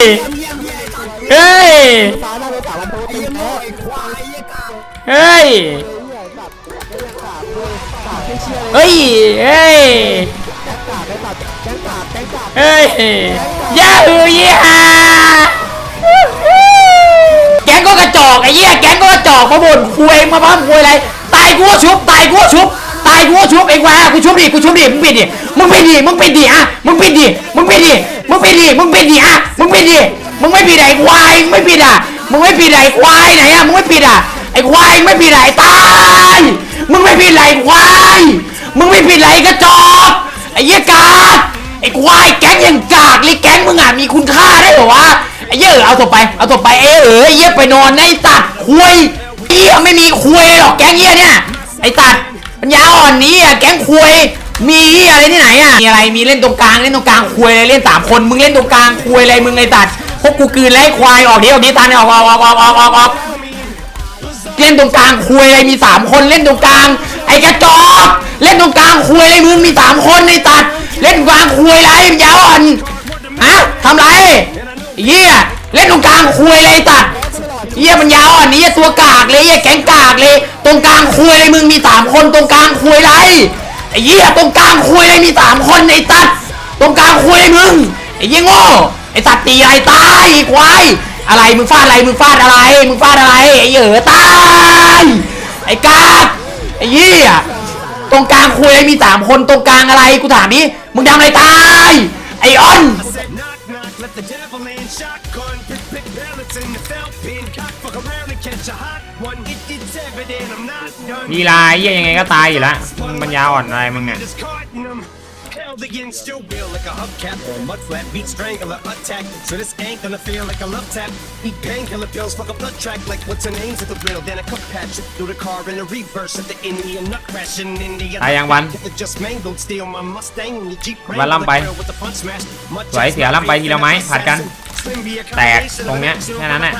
เฮ้ยตายได้เลยสาววันโพตีแพ้เฮ้ยเฮ้ย เฮ้ยเฮ้ยยาฮือยี่ห้าแกงก็กระจอกไอ้เหี้ยแกงก็กระจอกมาบ่นคุยมาบ้ามคุยอะไร ตายกูก็ชุบ ตายกูก็ชุบ ตายกูก็ชุบเองวะกูชุบดิ กูชุบดิ มึงปิดดิ มึงปิดดิ มึงปิดดิอะมึงปิดดิ มึงปิดดิ มึงปิดดิ มึงปิดดิอะ มึงปิดดิ มึงไม่ปิดไอ้ควายมึงไม่ปิดอะ มึงไม่ปิดไอ้ควายไหนอะ มึงไม่ปิดอะ ไอ้ควายไม่ปิดอะไอ้ตาย มึงไม่ปิดไอ้ควาย มึงไม่ปิดไอ้กระจอกไอ้เหี้ยกาไอ้ควายแก๊งยังกากเลยแก๊งมึงอะมีคุณค่าได้เหรอวะ ไอ้เหี้ยเอเอาศพไป เอาศพไปเออเออไอ้เหี้ยไปนอนในตัดคุยเหี้ยไม่มีคุยหรอกแก๊งเหี้ยเนี่ย ไอ้ตัดปัญญาอ่อนนี้อะแก๊งคุย มีอะไรที่ไหนอะมีอะไรมีเล่นตรงกลางเล่นตรงกลางคุยอะไรเล่นสามคนมึงเล่นตรงกลางคุยอะไรมึงไอ้ตัดพวกกูกืนแล้วไอ้ควายออกดิออกดิตาเนี่ยออกออกออกออกออกออกออกเล่นตรงกลางคุยอะไรมีสามคนเล่นตรงกลาง ไอ้กระจอกเล่นตรงกลางคุยอะไรมึงมีสามคนในตัดเล่นกลางคุยอะไรยาวอ่อนฮะทำไรเหี้ยเล่นตรงกลางคุยอะไรตัดเหี้ยมันยาวอ่อนนี้ตัวกากเลยเหี้ยแกงกากเลย ตรงกลางคุยอะไรมึงมีสามคนตรงกลางคุยอะไร ไอ้เหี้ยตรงกลางคุยอะไรมีสามคนในตัดตรงกลางคุยมึงไอ้เหี้ยโง่ไอ้ตัดตีอะไรตายไอ้ควายอะไรมึงฟาดอะไรมึงฟาดอะไรมึงฟาดอะไรไอ้เหยตายไอ้กากไอ้เหี้ยตรงกลางคุยอะไรมีสามคนตรงกลางอะไรกูถามดิมึงทำอะไรตายไอ้ออน the felt pin. Cock fuck around and catch a hot one. It, it's evident I'm not done. ลีลาเหี้ยยังไงก็ตายอยู่แล้วมึงปัญญาอ่อนอะไรมึงเนี่ย Just caught in 'em. Held against your will like a hubcap or a mud flap. Beat strangler attack. So this ain't gonna feel like a love tap. Eat painkiller pills, fuck a blood track like what's her name's at the wheel. Then I cut patch it through the car in the reverse at the Indian nut crashing in the ตายยังวัน If it just mangled steal my Mustang and your Jeep วันล่ำไป with the punch smash. Much สวยเสียล่ำไปทีละไม้ผัดกัน Slim be a แตกตรงเนี้ยแค่นั้นแหละ